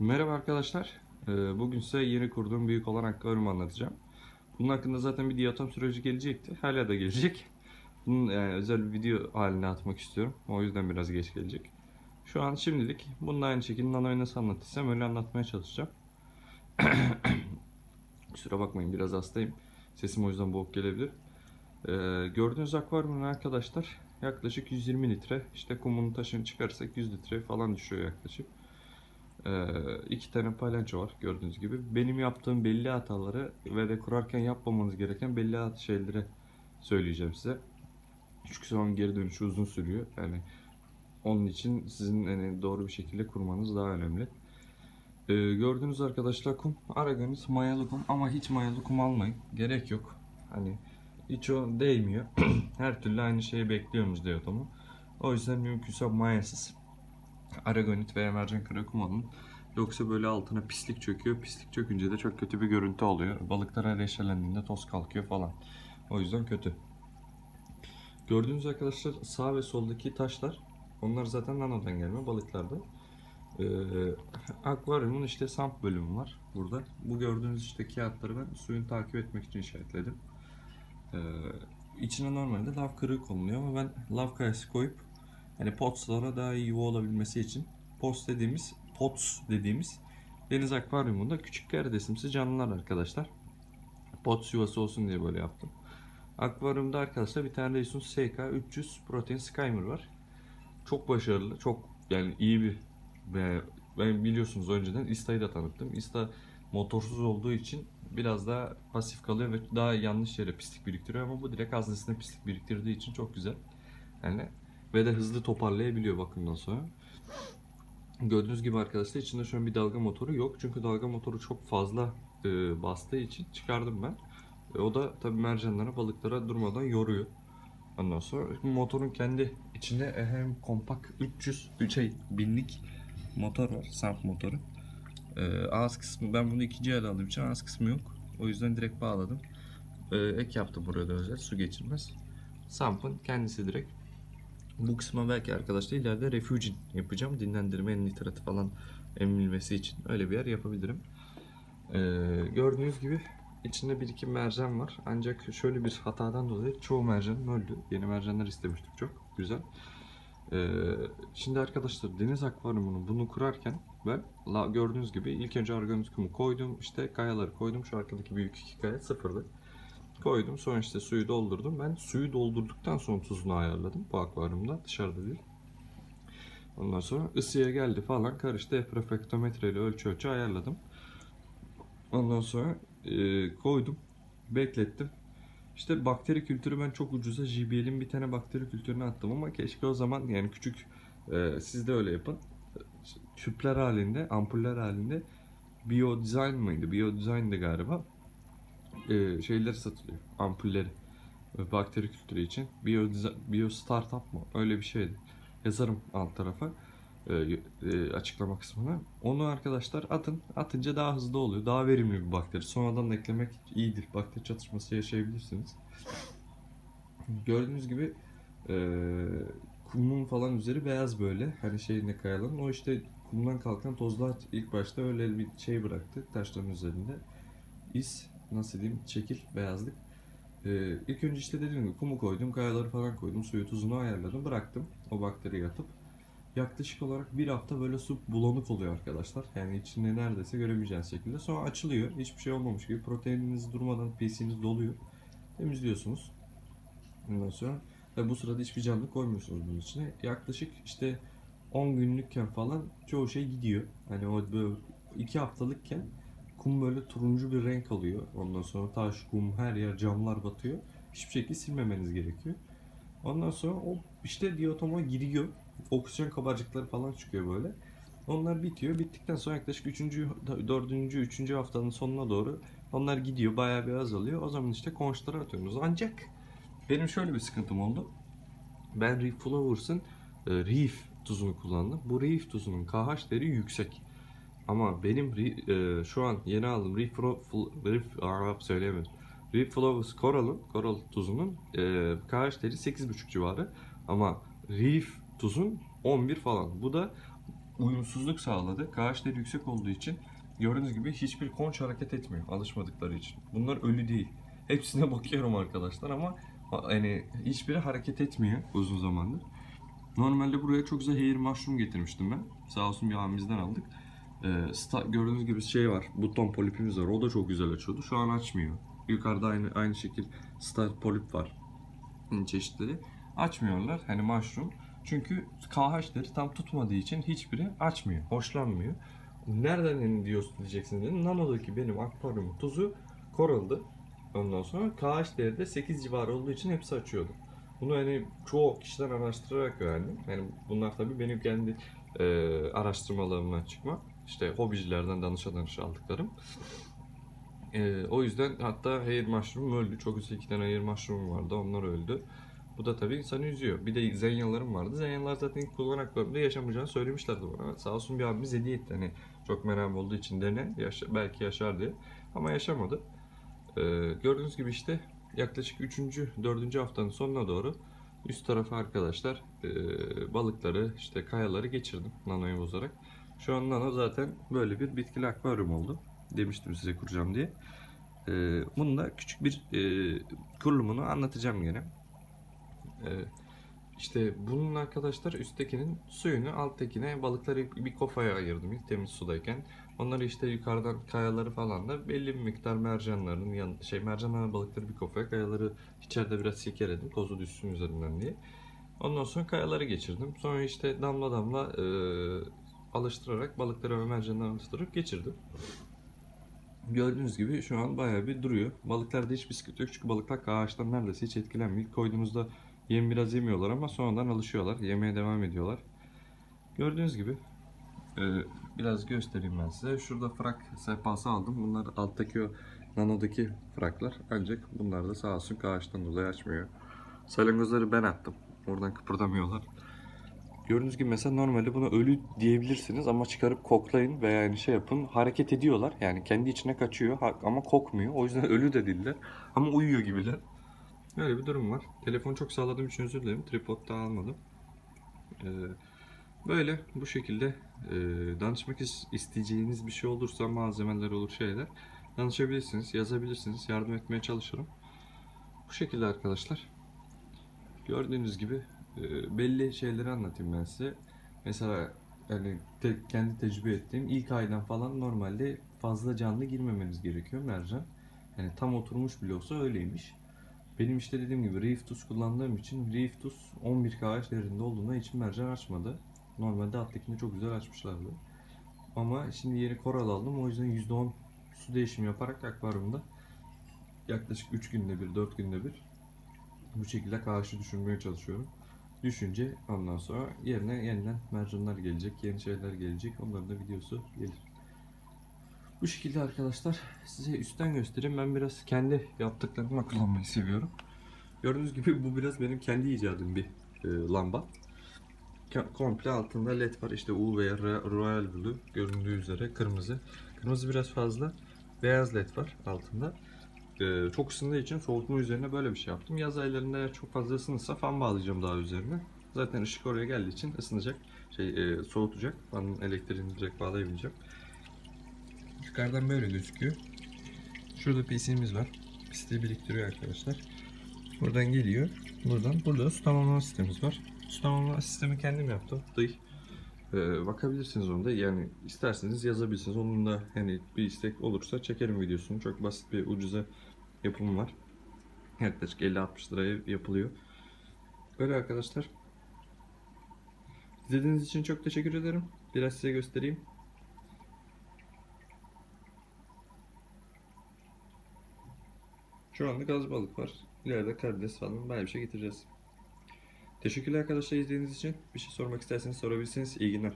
Merhaba arkadaşlar. Ee, Bugün size yeni kurduğum büyük olan akvaryumu anlatacağım. Bunun hakkında zaten bir diyatom süreci gelecekti. Hala da gelecek. Bunun yani özel bir video haline atmak istiyorum. O yüzden biraz geç gelecek. Şu an şimdilik bunun aynı şekilde nanoyu nasıl anlattıysam öyle anlatmaya çalışacağım. Kusura bakmayın biraz hastayım. Sesim o yüzden boğuk gelebilir. Ee, gördüğünüz akvaryumun arkadaşlar yaklaşık 120 litre. İşte kumunu taşını çıkarırsak 100 litre falan düşüyor yaklaşık. Ee, iki tane palanço var gördüğünüz gibi. Benim yaptığım belli hataları ve de kurarken yapmamanız gereken belli şeyleri söyleyeceğim size. Çünkü sonra geri dönüşü uzun sürüyor. Yani onun için sizin hani doğru bir şekilde kurmanız daha önemli. Ee, gördüğünüz arkadaşlar kum Aragonit mayalı kum ama hiç mayalı kum almayın. Gerek yok. Hani hiç o değmiyor. Her türlü aynı şeyi bekliyoruz diyotomu. O yüzden mümkünse mayasız Aragonit veya mercan karakum alın. Yoksa böyle altına pislik çöküyor. Pislik çökünce de çok kötü bir görüntü oluyor. Balıklara reçelendiğinde toz kalkıyor falan. O yüzden kötü. Gördüğünüz arkadaşlar sağ ve soldaki taşlar onlar zaten nanodan gelme balıklarda. Ee, akvaryumun işte samp bölümü var burada. Bu gördüğünüz işte kağıtları ben suyun takip etmek için işaretledim. Ee, içine normalde lav kırığı konuluyor ama ben lav kayası koyup hani potslara daha iyi yuva olabilmesi için pots dediğimiz pots dediğimiz deniz akvaryumunda küçük karidesimsi canlılar arkadaşlar. Pots yuvası olsun diye böyle yaptım. Akvaryumda arkadaşlar bir tane Reisun SK 300 protein skimmer var. Çok başarılı, çok yani iyi bir ve ben biliyorsunuz önceden Ista'yı da tanıttım. Ista motorsuz olduğu için biraz daha pasif kalıyor ve daha yanlış yere pislik biriktiriyor ama bu direkt haznesine pislik biriktirdiği için çok güzel. Yani ve de hızlı toparlayabiliyor bakımdan sonra. Gördüğünüz gibi arkadaşlar içinde şu an bir dalga motoru yok. Çünkü dalga motoru çok fazla e, bastığı için çıkardım ben. E, o da tabii mercanlara, balıklara durmadan yoruyor. Ondan sonra motorun kendi içinde hem kompakt 300 şey binlik motor var, samp motoru. E, ağız kısmı ben bunu ikinci el aldığım için ağız kısmı yok. O yüzden direkt bağladım. E, ek yaptım buraya da özel su geçirmez. Samp'ın kendisi direkt. Bu kısma belki arkadaşlar ileride refugin yapacağım. Dinlendirme, nitratı falan emilmesi için öyle bir yer yapabilirim. Ee, gördüğünüz gibi içinde bir iki mercan var. Ancak şöyle bir hatadan dolayı çoğu mercanım öldü. Yeni mercanlar istemiştik çok. Güzel. Ee, şimdi arkadaşlar deniz akvaryumunu bunu kurarken ben gördüğünüz gibi ilk önce organik kumu koydum. işte kayaları koydum. Şu arkadaki büyük iki kaya sıfırdı. Koydum. Sonra işte suyu doldurdum. Ben suyu doldurduktan sonra tuzunu ayarladım bu akvaryumda. Dışarıda değil. Ondan sonra ısıya geldi falan karıştı. Prefektometre ile ölçü ölçü ayarladım. Ondan sonra e, koydum. Beklettim. İşte bakteri kültürü ben çok ucuza JBL'in bir tane bakteri kültürünü attım ama keşke o zaman yani küçük e, siz de öyle yapın. Tüpler halinde, ampuller halinde Bio Design mıydı? Bio Design'dı galiba. E, şeyler satılıyor. Ampulleri. E, Bakteri kültürü için. Bio, Bio Startup mı? Öyle bir şeydi. Yazarım alt tarafa e, e, açıklama kısmına. Onu arkadaşlar atın. Atınca daha hızlı oluyor. Daha verimli bir bakteri. Sonradan eklemek iyidir. Bakteri çatışması yaşayabilirsiniz. Gördüğünüz gibi e, kumun falan üzeri beyaz böyle. Hani şeyine kayalan. O işte kumdan kalkan tozlar ilk başta öyle bir şey bıraktı taşların üzerinde. İz nasıl diyeyim çekil beyazlık. Ee, ilk önce işte dediğim gibi kumu koydum, kayaları falan koydum, suyu tuzunu ayarladım, bıraktım o bakteriyi atıp. Yaklaşık olarak bir hafta böyle su bulanık oluyor arkadaşlar. Yani içinde neredeyse göremeyeceğiniz şekilde. Sonra açılıyor. Hiçbir şey olmamış gibi proteininiz durmadan PC'niz doluyor. Temizliyorsunuz. Ondan sonra ve bu sırada hiçbir canlı koymuyorsunuz bunun içine. Yaklaşık işte 10 günlükken falan çoğu şey gidiyor. Hani o böyle 2 haftalıkken kum böyle turuncu bir renk alıyor. Ondan sonra taş, kum, her yer camlar batıyor. Hiçbir şekilde silmemeniz gerekiyor. Ondan sonra o işte diyotoma giriyor. Oksijen kabarcıkları falan çıkıyor böyle. Onlar bitiyor. Bittikten sonra yaklaşık 3. 4. 3. haftanın sonuna doğru onlar gidiyor. Bayağı bir azalıyor. O zaman işte konçlara atıyorsunuz. Ancak benim şöyle bir sıkıntım oldu. Ben Reef Flowers'ın e, Reef tuzunu kullandım. Bu Reef tuzunun KH değeri yüksek. Ama benim e, şu an yeni Flo- Fl- Reef Arap söyleyemedim. Reef Flowers Coral'ın, Coral tuzunun e, KH değeri 8.5 civarı. Ama Reef tuzun 11 falan. Bu da uyumsuzluk sağladı. KH değeri yüksek olduğu için gördüğünüz gibi hiçbir konç hareket etmiyor alışmadıkları için. Bunlar ölü değil. Hepsine bakıyorum arkadaşlar ama hani hiçbiri hareket etmiyor uzun zamandır. Normalde buraya çok güzel hair mushroom getirmiştim ben. Sağ olsun bir abimizden aldık. Ee, sta- gördüğünüz gibi şey var, buton polipimiz var. O da çok güzel açıyordu. Şu an açmıyor. Yukarıda aynı aynı şekil star polip var. Çeşitleri. Açmıyorlar hani mushroom. Çünkü KH'leri tam tutmadığı için hiçbiri açmıyor, hoşlanmıyor. Nereden hani diyorsun diyeceksin dedim. Nano'daki benim akvaryumun tuzu koraldı. Ondan sonra KH değeri de 8 civarı olduğu için hepsi açıyordu. Bunu hani çoğu kişiden araştırarak öğrendim. Yani bunlar tabii benim kendi e, araştırmalarımdan çıkma. İşte hobicilerden danışa danışa aldıklarım. E, o yüzden hatta hair mushroom öldü. Çok güzel iki tane hair mushroom vardı. Onlar öldü. Bu da tabii insanı üzüyor. Bir de zenyalarım vardı. Zenyalar zaten ilk kullanaklarında yaşamayacağını söylemişlerdi bana. Sağ olsun bir abimiz hediye etti. Hani çok merak olduğu için dene. Yaşa, belki yaşar diye. Ama yaşamadı. Ee, gördüğünüz gibi işte yaklaşık 3. 4. haftanın sonuna doğru üst tarafa arkadaşlar e, balıkları işte kayaları geçirdim nanoyu bozarak. Şu an nano zaten böyle bir bitkili akvaryum oldu. Demiştim size kuracağım diye. Ee, bunun da küçük bir e, kurulumunu anlatacağım gene. Ee, işte bunun arkadaşlar üsttekinin suyunu alttakine balıkları bir kofaya ayırdım temiz sudayken. Onları işte yukarıdan kayaları falan da belli bir miktar mercanların yan, şey mercanların balıkları bir kofaya kayaları içeride biraz sikeledim tozu düşsün üzerinden diye. Ondan sonra kayaları geçirdim. Sonra işte damla damla e, alıştırarak balıkları ve mercanları alıştırıp geçirdim. Gördüğünüz gibi şu an bayağı bir duruyor. Balıklarda hiçbir sıkıntı yok çünkü balıklar ağaçtan neredeyse hiç etkilenmiyor. İlk koyduğunuzda yem biraz yemiyorlar ama sonradan alışıyorlar. Yemeye devam ediyorlar. Gördüğünüz gibi e, biraz göstereyim ben size. Şurada frak sehpası aldım. Bunlar alttaki o nanodaki fraklar. Ancak bunlar da sağ olsun ağaçtan dolayı açmıyor. Salyangozları ben attım. Oradan kıpırdamıyorlar. Gördüğünüz gibi mesela normalde buna ölü diyebilirsiniz ama çıkarıp koklayın veya yani şey yapın hareket ediyorlar. Yani kendi içine kaçıyor ama kokmuyor. O yüzden ölü de değiller ama uyuyor gibiler. Böyle bir durum var. Telefonu çok sağladığım için özür dilerim. Tripod da almadım. Ee, böyle bu şekilde e, danışmak is- isteyeceğiniz bir şey olursa malzemeler olur şeyler danışabilirsiniz, yazabilirsiniz, yardım etmeye çalışırım. Bu şekilde arkadaşlar. Gördüğünüz gibi belli şeyleri anlatayım ben size. Mesela yani te- kendi tecrübe ettiğim ilk aydan falan normalde fazla canlı girmemeniz gerekiyor mercan. Yani tam oturmuş bile olsa öyleymiş. Benim işte dediğim gibi Reef Tuz kullandığım için Reef Tuz 11 kH değerinde olduğunda için mercan açmadı. Normalde alttakini çok güzel açmışlardı. Ama şimdi yeni koral aldım o yüzden %10 su değişimi yaparak akvaryumda yaklaşık 3 günde bir, 4 günde bir bu şekilde karşı düşünmeye çalışıyorum. Düşünce ondan sonra yerine yeniden mercanlar gelecek, yeni şeyler gelecek. Onların da videosu gelir. Bu şekilde arkadaşlar size üstten göstereyim. Ben biraz kendi yaptıklarımla kullanmayı seviyorum. Gördüğünüz gibi bu biraz benim kendi icadım bir e, lamba. Komple altında led var. İşte U veya Royal Blue göründüğü üzere kırmızı. Kırmızı biraz fazla. Beyaz led var altında. Ee, çok ısındığı için soğutma üzerine böyle bir şey yaptım. Yaz aylarında çok fazla ısınırsa fan bağlayacağım daha üzerine. Zaten ışık oraya geldiği için ısınacak, şey e, soğutacak. Fanın elektriğini direkt bağlayabileceğim. Yukarıdan böyle gözüküyor. Şurada PC'miz var. Pisliği biriktiriyor arkadaşlar. Buradan geliyor. Buradan burada su tamamlama sistemimiz var. Su tamamlama sistemi kendim yaptım. Dıy. Ee, bakabilirsiniz onda. Yani isterseniz yazabilirsiniz. Onun da hani bir istek olursa çekerim videosunu. Çok basit bir ucuza yapımı var. Yaklaşık 50-60 liraya yapılıyor. Öyle arkadaşlar. İzlediğiniz için çok teşekkür ederim. Biraz size göstereyim. Şu anda gaz balık var. İleride karides falan bayağı bir şey getireceğiz. Teşekkürler arkadaşlar izlediğiniz için. Bir şey sormak isterseniz sorabilirsiniz. İyi günler.